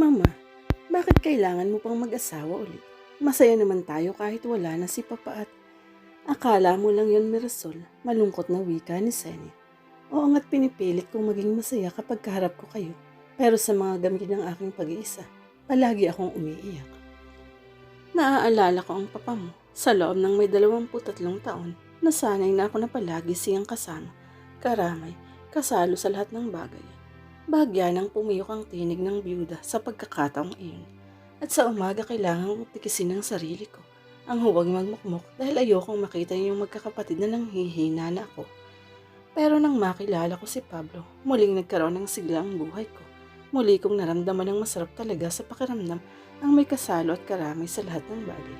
Mama, bakit kailangan mo pang mag-asawa ulit? Masaya naman tayo kahit wala na si Papa at akala mo lang yon Mirasol, malungkot na wika ni Senny. Oo nga't pinipilit kong maging masaya kapag kaharap ko kayo. Pero sa mga gamit ng aking pag-iisa, palagi akong umiiyak. Naaalala ko ang papa mo sa loob ng may 23 taon. Nasanay na ako na palagi siyang kasama. Karamay, kasalo sa lahat ng bagay. Bagya nang pumiyok ang tinig ng byuda sa pagkakataong iyon. At sa umaga kailangan kong tikisin ang sarili ko. Ang huwag magmukmok dahil ayokong makita yung magkakapatid na nanghihina na ako. Pero nang makilala ko si Pablo, muling nagkaroon ng sigla ang buhay ko. Muli kong naramdaman ng masarap talaga sa pakiramdam ang may kasalo at karamay sa lahat ng bagay.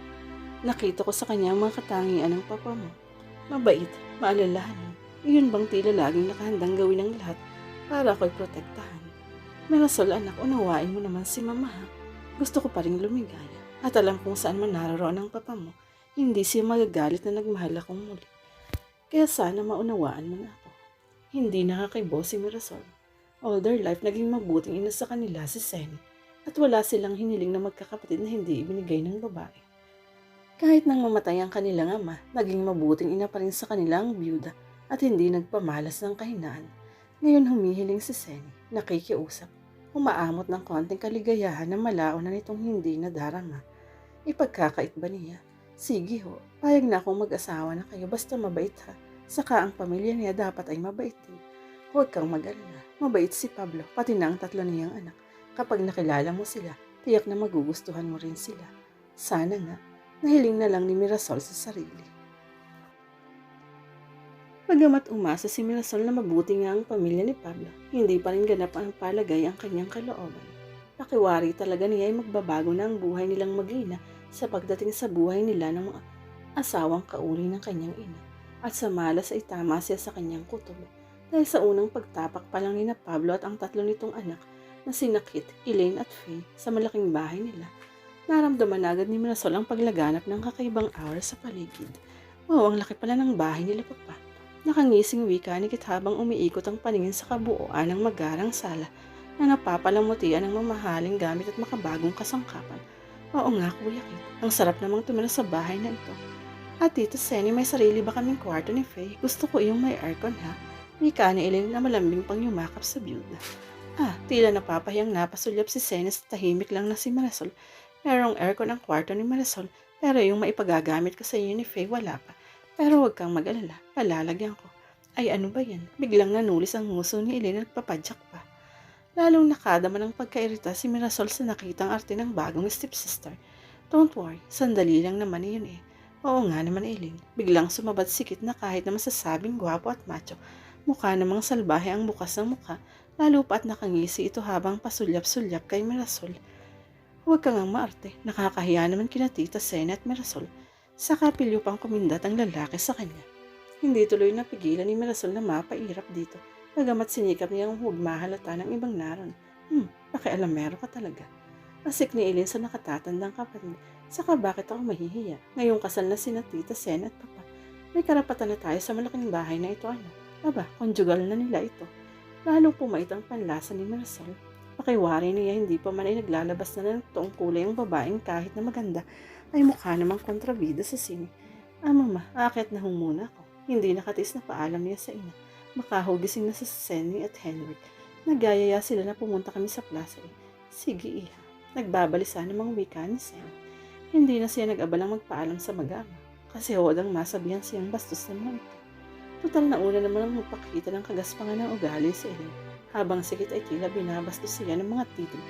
Nakita ko sa kanya ang mga katangian ng papa mo. Mabait, maalalahanin. Iyon bang tila laging nakahandang gawin ang lahat para ako'y protektahan. Mirasol anak, unawain mo naman si mama. Gusto ko pa rin lumigaya. At alam kung saan man naroroon ang papa mo, hindi siya magagalit na nagmahal akong muli. Kaya sana maunawaan mo na ako. Hindi nakakaibo si Mirasol. All their life, naging mabuting ina sa kanila si Sen. At wala silang hiniling na magkakapatid na hindi ibinigay ng babae. Kahit nang mamatay ang kanilang ama, naging mabuting ina pa rin sa kanilang byuda at hindi nagpamalas ng kahinaan. Ngayon humihiling si Sen, nakikiusap, umaamot ng konting kaligayahan na malao na nitong hindi nadarama. Ipagkakait ba niya? Sige ho, payag na akong mag-asawa na kayo basta mabait ha. Saka ang pamilya niya dapat ay mabait din. Huwag kang mag-alala. Mabait si Pablo, pati na ang tatlo niyang anak. Kapag nakilala mo sila, tiyak na magugustuhan mo rin sila. Sana nga, nahiling na lang ni Mirasol sa sarili. Bagamat umasa si Mirasol na mabuti nga ang pamilya ni Pablo, hindi pa rin ganap ang palagay ang kanyang kalooban. Pakiwari talaga niya ay magbabago na ang buhay nilang mag-ina sa pagdating sa buhay nila ng mga asawang kauli ng kanyang ina. At sa malas ay tama siya sa kanyang kutob. Dahil sa unang pagtapak pa lang ni na Pablo at ang tatlo nitong anak na sinakit, Elaine at Faye sa malaking bahay nila, naramdaman agad ni Mirasol ang paglaganap ng kakaibang aura sa paligid. Wow, ang laki pala ng bahay nila papa. Nakangising wika ni Kit habang umiikot ang paningin sa kabuuan ng magarang sala na napapalamutian ng mamahaling gamit at makabagong kasangkapan. Oo nga, Kuya Kit. Ang sarap namang tumira sa bahay na ito. At Tito Senny, may sarili ba kaming kwarto ni Faye? Gusto ko yung may aircon ha. Wika ni Elaine na malambing pang yumakap sa byuda. Ah, tila napapahiyang napasulyap si Senny sa tahimik lang na si Marisol. Merong aircon ang kwarto ni Marisol, pero yung maipagagamit ko sa inyo ni Faye wala pa. Pero huwag kang mag-alala, palalagyan ko. Ay ano ba yan? Biglang nanulis ang nguso ni Elaine at papadyak pa. Lalong nakadama ng pagkairita si Mirasol sa nakitang arte ng bagong stepsister. Don't worry, sandali lang naman yun eh. Oo nga naman Elaine, biglang sumabad sikit na kahit na masasabing gwapo at macho. Mukha namang salbahe ang bukas ng mukha, lalo pa at nakangisi ito habang pasulyap-sulyap kay Mirasol. Huwag kang ang maarte, nakakahiya naman kina Tita Sena at Mirasol. Sa kapilyo pang kumindat ang lalaki sa kanya. Hindi tuloy napigilan ni Mirasol na mapairap dito. Bagamat sinikap niyang huwag mahalata ng ibang naron. Hmm, pakialamero ka talaga. Asik ni Eileen sa nakatatandang kapatid. Saka bakit ako mahihiya? Ngayong kasal na sina Tita Sen at Papa. May karapatan na tayo sa malaking bahay na ito ano. Aba, konjugal na nila ito. Lalong pumait ang panlasa ni Mirasol. Pakiwari niya hindi pa man ay naglalabas na ng toong kulay ang babaeng kahit na maganda ay mukha namang kontrabida sa sini. Ah, mama, akit na humuna ako. Hindi nakatis na paalam niya sa ina. Makahugising na sa Senny at Henrik. Nagyayaya sila na pumunta kami sa plaza eh. Sige, iha. Nagbabalisa ng mga wika ni Sen. Hindi na siya nag-abalang magpaalam sa mag-ama. Kasi hodang masabihan siyang bastos mga ito. Total na una naman ang magpakita ng kagaspangan ng ugali sa Elaine. Habang sikit ay tila binabastos siya ng mga titig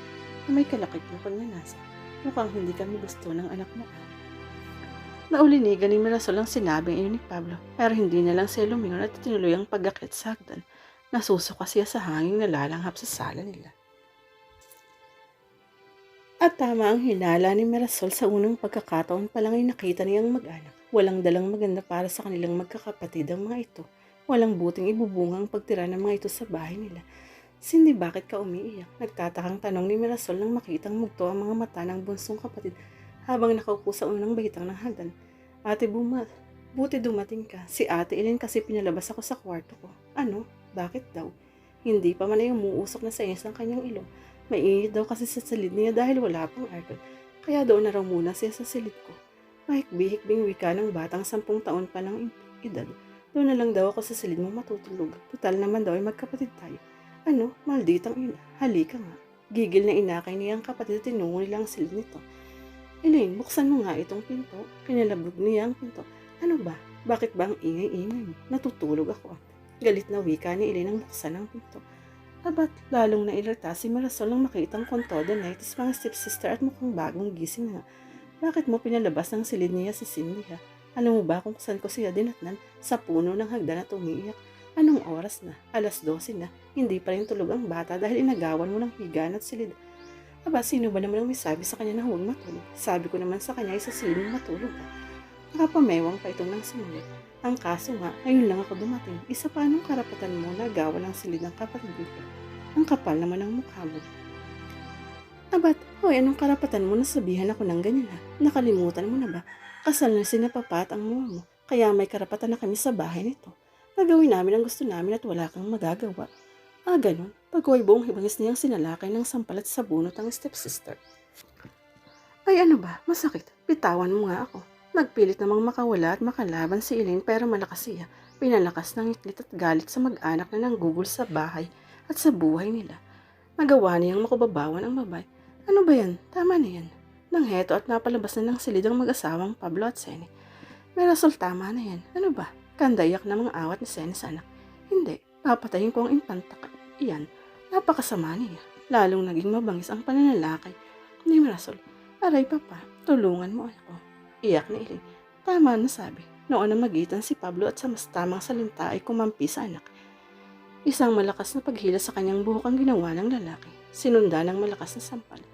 na may kalakip na pagnanasa. Mukhang hindi kami gusto ng anak mo. Naulinigan ni Mirasol ang sinabing iyon ni Pablo, pero hindi na lang siya lumingon at tinuloy ang pagakit sa hagdan. Nasusuka siya sa hanging nalalanghap sa sala nila. At tama ang hinala ni Mirasol sa unang pagkakataon pa lang ay nakita niyang mag-anak. Walang dalang maganda para sa kanilang magkakapatid ang mga ito. Walang buting ibubunga ang pagtira ng mga ito sa bahay nila. Cindy, bakit ka umiiyak? Nagtatakang tanong ni Mirasol nang makitang mugto ang mga mata ng bunsong kapatid habang nakaupo sa unang bahitang ng hagdan. Ate Buma, buti dumating ka. Si Ate Ellen kasi pinalabas ako sa kwarto ko. Ano? Bakit daw? Hindi pa man ay umuusok na sa ng kanyang ilong Mainit daw kasi sa silid niya dahil wala pang aircon. Kaya doon na raw muna siya sa silid ko. Mahikbihikbing wika ng batang sampung taon pa lang edad. Doon na lang daw ako sa silid mo matutulog. Total naman daw ay magkapatid tayo. Ano, malditang ina. Halika nga. Gigil na inakay niya ang kapatid at tinungo nila ang silid nito. Elaine, buksan mo nga itong pinto. Kinalabog niya ang pinto. Ano ba? Bakit ba ang ingay-ingay mo? Natutulog ako. Galit na wika ni Elaine ang buksan ang pinto. Abat, lalong nailata si Marisol nang makitang kontoda na itis mga stepsister at mukhang bagong gising nga. Bakit mo pinalabas ng silid niya si Cindy ha? Alam mo ba kung saan ko siya dinatnan? Sa puno ng hagdan at umiiyak. Anong oras na? Alas 12 na. Hindi pa rin tulog ang bata dahil inagawan mo ng higaan at silid. Aba, sino ba naman ang may sabi sa kanya na huwag matulog? Sabi ko naman sa kanya ay sa silid matulog ka. Nakapamewang pa itong nang sumunod. Ang kaso nga, ngayon lang ako dumating. Isa pa anong karapatan mo na gawa ng silid ng kapatid ko? Ang kapal naman ng mukha mo. Abat, hoy, anong karapatan mo na sabihan ako ng ganyan ha? Nakalimutan mo na ba? Kasal na sinapapat ang mama mo, kaya may karapatan na kami sa bahay nito. Nagawin namin ang gusto namin at wala kang magagawa. Ah, ganun. Pagkuhay buong hibangis niyang sinalakay ng sampalat sa bunot ang stepsister. Ay ano ba, masakit. Bitawan mo nga ako. Nagpilit namang makawala at makalaban si Elaine pero malakas siya. Pinalakas ng iklit at galit sa mag-anak na nanggugol sa bahay at sa buhay nila. Nagawa niyang makubabawan ang babae. Ano ba yan? Tama na yan. Nang heto at napalabas na ng silid ang mag-asawang Pablo at Seni. Merasol tama na yan. Ano ba? Kandayak na mga awat ni Seni sa anak. Hindi. Papatayin ko ang impantak. Iyan. Napakasama niya. Lalong naging mabangis ang pananalakay ni Merasol. Aray papa, tulungan mo ako. Iyak ni Elaine. Tama na sabi. Noon na magitan si Pablo at sa mas tamang salita ay kumampi sa anak. Isang malakas na paghila sa kanyang buhok ang ginawa ng lalaki. Sinunda ng malakas na sampal.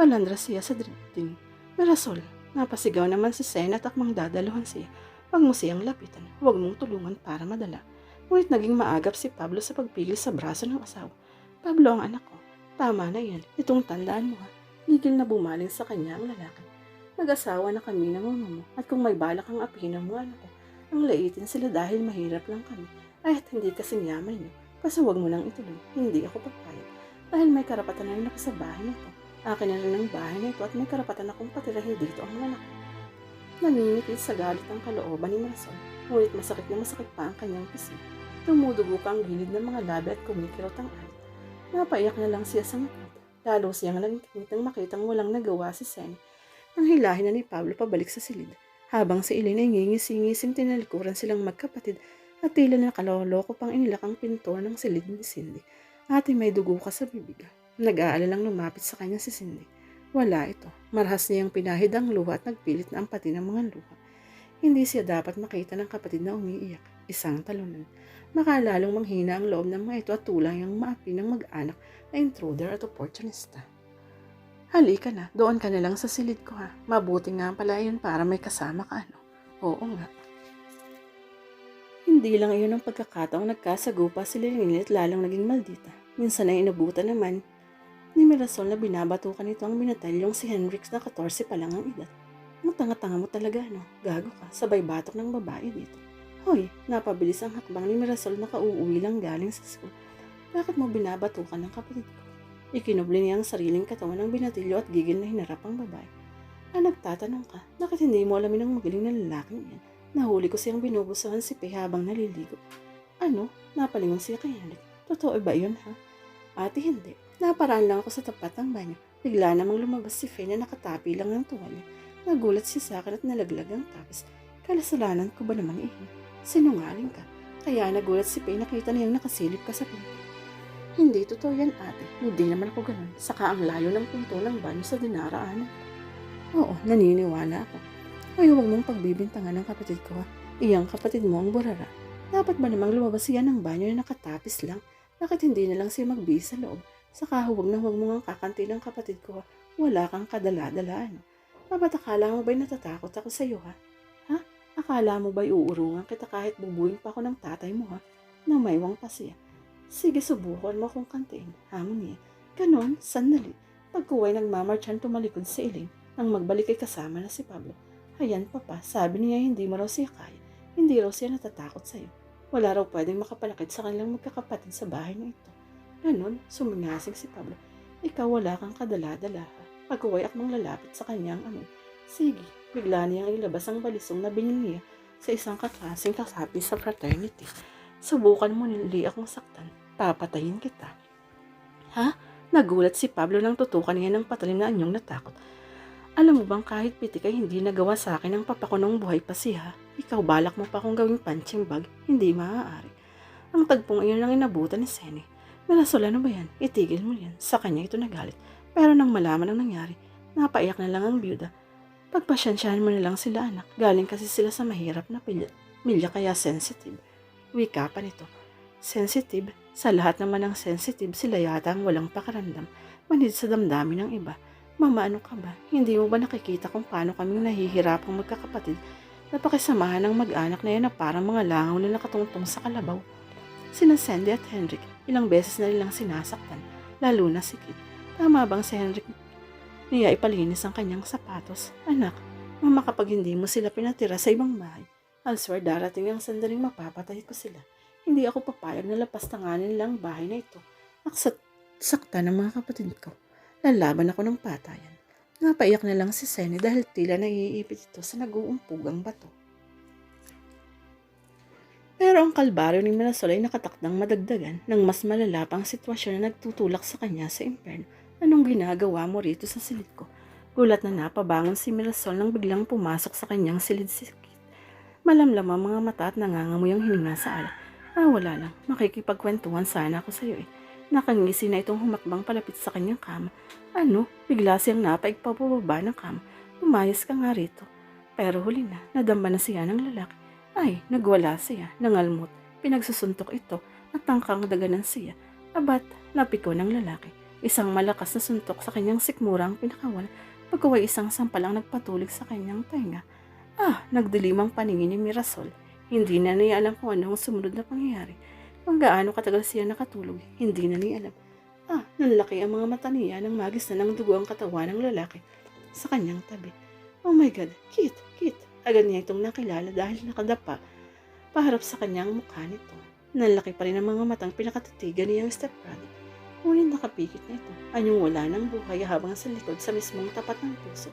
Balandra siya sa drifting. Merasol, napasigaw naman si Sen at akmang dadaluhan siya. Huwag mo siyang lapitan. Huwag mong tulungan para madala. Ngunit naging maagap si Pablo sa pagpili sa braso ng asawa. Pablo ang anak ko. Tama na yan. Itong tandaan mo ha. Gigil na bumaling sa kanya ang lalaki. Nag-asawa na kami ng mama mo at kung may balak ang ng mga anak ko, ang laitin sila dahil mahirap lang kami. Ay at hindi kasing yaman niyo. Kasi huwag mo nang ituloy. Hindi ako papayag. Dahil may karapatan na rin ako sa bahay nito. Akin na rin ang bahay nito at may karapatan akong patirahin dito ang mga anak ko. Naninikit sa galit ang kalooban ni Marisol. Ngunit masakit na masakit pa ang kanyang pising. Tumudugo ka ang gilid ng mga labi at kumikirot ang alit. Napaiyak na lang siya sa ngipin. Lalo siyang nagkikit nang makitang walang nagawa si Sen. Nang hilahin na ni Pablo pabalik sa silid. Habang si Elaine ay ngingisi-ngising tinalikuran silang magkapatid at tila nakaloloko pang inilak ang pinto ng silid ni Cindy. Ate may dugo ka sa bibig. Nag-aalalang lumapit sa kanya si Cindy. Wala ito. Marahas niyang pinahid ang luha at nagpilit na ampatin ang mga luha. Hindi siya dapat makita ng kapatid na umiiyak. Isang talunan. Makalalong manghina ang loob ng mga ito at tulang yung maapi ng mag-anak na intruder at opportunista. Halika na, doon ka na lang sa silid ko ha. Mabuti nga pala yun para may kasama ka ano. Oo nga. Hindi lang iyon ang pagkakataong nagkasagupa si Lilini at lalong naging maldita. Minsan ay inabutan naman ni Mirasol na binabatukan nito ang binatalyong si Henrix na 14 pa lang ang edad. Ang tanga-tanga mo talaga, no? Gago ka, sabay batok ng babae dito. Hoy, napabilis ang hakbang ni Mirasol na kauuwi lang galing sa school. Bakit mo binabatukan ng kapatid ko? Ikinubli niya ang sariling katawan ng binatilyo at gigil na hinarap ang babae. Ah, nagtatanong ka, bakit hindi mo alamin ang magaling na lalaking yan? Nahuli ko siyang binubusahan si Pe habang naliligo. Ano? Napalingon siya kay Henrik. Totoo ba yun ha? Ate hindi. Naparaan lang ako sa tapat ng banyo. Bigla namang lumabas si Faye na nakatapi lang ng tuwalya. Nagulat siya sa akin at nalaglag ang tapis. Kalasalanan ko ba naman eh? Sinungaling ka. Kaya nagulat si Faye nakita niyang nakasilip ka sa pinto. Hindi totoo yan ate. Hindi naman ako ganun. Saka ang layo ng pinto ng banyo sa dinaraanan. Oo, naniniwala ako. Ay, huwag mong pagbibintangan ng kapatid ko ha. Iyang kapatid mo ang burara. Dapat ba namang lumabas siya ng banyo na nakatapis lang? Bakit hindi na lang siya magbihis loob? Saka huwag na huwag mo nga kakanti ng kapatid ko. Wala kang kadala-dalaan. Babat akala mo ba'y natatakot ako sa iyo ha? Ha? Akala mo ba'y uurungan kita kahit bubuin pa ako ng tatay mo ha? Na maywang pa siya. Sige, subukan mo akong kantiin. Hamon niya. Ganon, sandali. Pagkuway nagmamarchan tumalikod si Elaine. Nang magbalik ay kasama na si Pablo. Ayan, papa, sabi niya hindi mo raw siya kaya. Hindi raw siya natatakot sa'yo. Wala raw pwedeng makapalakit sa kanilang magkakapatid sa bahay na ito. Ganon, sumingasig si Pablo. ikaw wala kang kadala-dala. Pagkuway akmang lalapit sa kanyang amoy. Sige, bigla niyang ilabas ang balisong na binili niya sa isang kaklaseng kasapi sa fraternity. Subukan mo nili akong saktan. Papatayin kita. Ha? Nagulat si Pablo nang tutukan niya ng patalim na anyong natakot. Alam mo bang kahit pitik ay hindi nagawa sa akin ang papa ko nung buhay pa siya? Ikaw balak mo pa akong gawing punching bag? Hindi maaari. Ang tagpong iyon lang inabutan ni Sene. Malasol ano ba yan? Itigil mo yan. Sa kanya ito nagalit. Pero nang malaman ang nangyari, napaiyak na lang ang byuda. Pagpasyensyahan mo na lang sila anak. Galing kasi sila sa mahirap na pilya. Milya kaya sensitive. Wika pa nito. Sensitive? Sa lahat naman ng sensitive, sila yata ang walang pakaramdam. Manid sa damdamin ng iba. Mama, ano ka ba? Hindi mo ba nakikita kung paano kaming nahihirapang magkakapatid na pakisamahan ng mag-anak na yan na parang mga langaw na nakatungtong sa kalabaw? Sina Sandy at Henrik, ilang beses na nilang sinasaktan, lalo na si Kit. Tama bang si Henrik niya ipalinis ang kanyang sapatos? Anak, mama kapag hindi mo sila pinatira sa ibang bahay, Alswar darating ang sandaling mapapatay ko sila. Hindi ako papayag na lapastanganin lang ang bahay na ito. Aksat sakta ng mga kapatid ko. Lalaban ako ng patayan. Napaiyak na lang si Senny dahil tila naiipit ito sa nag-uumpugang bato. Pero ang kalbaryo ni Mirasol ay nakatakdang madagdagan ng mas malala pang sitwasyon na nagtutulak sa kanya sa imperno. Anong ginagawa mo rito sa silid ko? Gulat na napabangon si Mirasol nang biglang pumasok sa kanyang silid si Kit. Malamlam ang mga mata at nangangamoy ang hininga sa ala. Ah, wala lang. Makikipagkwentuhan sana ako sa iyo eh. Nakangisi na itong humakbang palapit sa kanyang kama. Ano? Bigla siyang napaig pababa ng kama. Umayos ka nga rito. Pero huli na, nadamba na siya ng lalaki. Ay, nagwala siya, nangalmot. Pinagsusuntok ito at tangkang daganan siya. Abat, napiko ng lalaki. Isang malakas na suntok sa kanyang sikmura ang pinakawan. Pagkaway isang sampalang nagpatulig sa kanyang tenga. Ah, nagdilim ang paningin ni Mirasol. Hindi na niya alam kung ano ang sumunod na pangyayari. Kung gaano katagal siya nakatulog, hindi na niya alam. Ah, nanlaki ang mga mata niya nang magis na ng dugo ang katawan ng lalaki sa kanyang tabi. Oh my God, Kit, Kit. Agad niya itong nakilala dahil nakadapa paharap sa kanyang mukha nito. Nanlaki pa rin ang mga matang pinakatitigan niyang stepbrother. Ngunit nakapikit na ito. Anyong wala ng buhay habang sa likod sa mismong tapat ng puso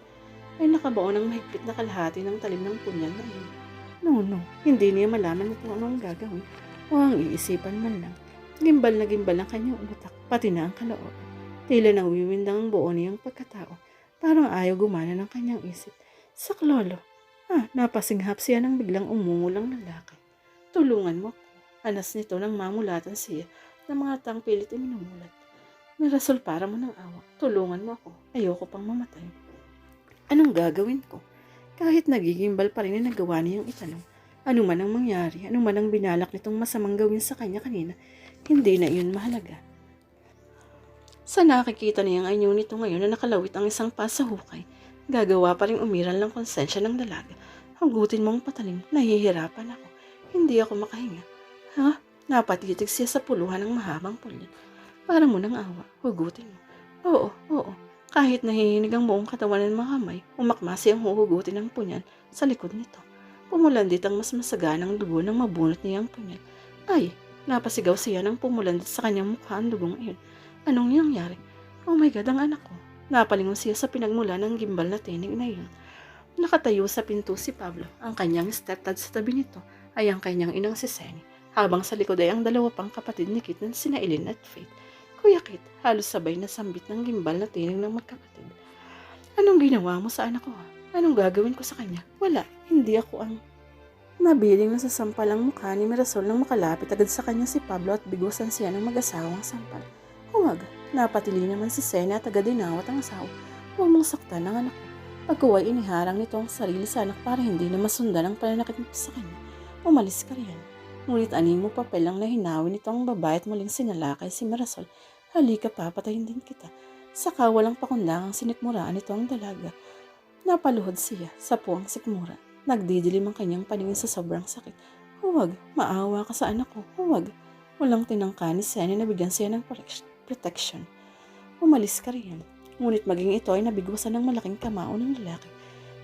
ay nakabaon ng mahigpit na kalahati ng talim ng punyal na iyon. No, no, hindi niya malaman kung anong gagawin o ang iisipan man lang. Gimbal na gimbal ang kanyang utak, pati na ang kaloob. Tila nang wiwindang ang buo niyang pagkatao. Parang ayaw gumana ng kanyang isip. Saklolo. Ah, napasinghap siya ng biglang umungulang lalaki. Tulungan mo ko. Anas nito nang mamulatan siya ng mga tang pilit ay minumulat. Mirasol para mo ng awa. Tulungan mo ako. Ayoko pang mamatay. Anong gagawin ko? Kahit nagigimbal pa rin na nagawa niyang itanong. Ano man ang mangyari, ano man ang binalak nitong masamang gawin sa kanya kanina, hindi na iyon mahalaga. Sa nakikita niyang anyo nito ngayon na nakalawit ang isang pasahukay, gagawa pa rin umiral ng konsensya ng dalaga. Hugutin mong patalim, nahihirapan ako. Hindi ako makahinga. Ha? Napatitig siya sa puluhan ng mahabang pulyat. Para mo ng awa, hugutin mo. Oo, oo. Kahit nahihinig ang buong katawan ng mga kamay, umakma siyang huhugutin ng punyal sa likod nito. Pumulandit ang mas masaganang dugo ng mabunot niyang punyal. Ay, napasigaw siya ng pumulandit sa kanyang mukha ang dugong iyon. Anong nangyari? Oh my God, ang anak ko. Napalingon siya sa pinagmula ng gimbal na tinig na iyon. Nakatayo sa pinto si Pablo. Ang kanyang stepdad sa tabi nito ay ang kanyang inang si Senny. Habang sa likod ay ang dalawa pang kapatid ni Kit na sina Eileen at Faith. Kuya Kit, halos sabay na sambit ng gimbal na tinig ng magkapatid. Anong ginawa mo sa anak ko? Anong gagawin ko sa kanya? Wala, hindi ako ang... Nabiling na sa sampal mukha ni Mirasol nang makalapit agad sa kanya si Pablo at bigusan siya ng mag-asawang sampal. Huwag, napatili naman si Sena at agad ang asawa. Huwag mong saktan ang anak ko. Pagkuway iniharang nito ang sarili sa anak para hindi na masundan ang pananakit nito sa kanya. Umalis ka riyan. Ngunit animo papel ang nahinawin nito ang babae at muling sinalakay si Mirasol. Halika papatayin din kita. Saka walang pakundangang sinikmuraan nito ang dalaga. Napaluhod siya sa puwang sikmura. Nagdidilim ang kanyang paningin sa sobrang sakit. Huwag, maawa ka sa anak ko. Huwag. Walang tinangka ni Senny na bigyan siya ng protect- protection. Umalis ka riyan. Ngunit maging ito ay nabigwasan ng malaking kamao ng lalaki.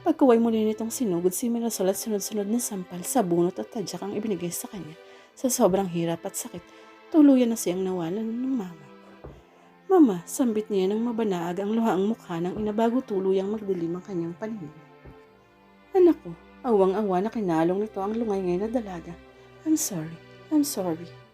Pagkuway muli nitong sinugod si Mirasol at sunod-sunod na sampal sa bunot at tadyak ang ibinigay sa kanya. Sa sobrang hirap at sakit, tuluyan na siyang nawalan ng mama. Mama, sambit niya ng mabanaag ang luhaang mukha ng inabago tuluyang magdilim ang kanyang paningin. Anak ko, awang-awa na kinalong nito ang lungay ngayon na dalaga. I'm sorry, I'm sorry.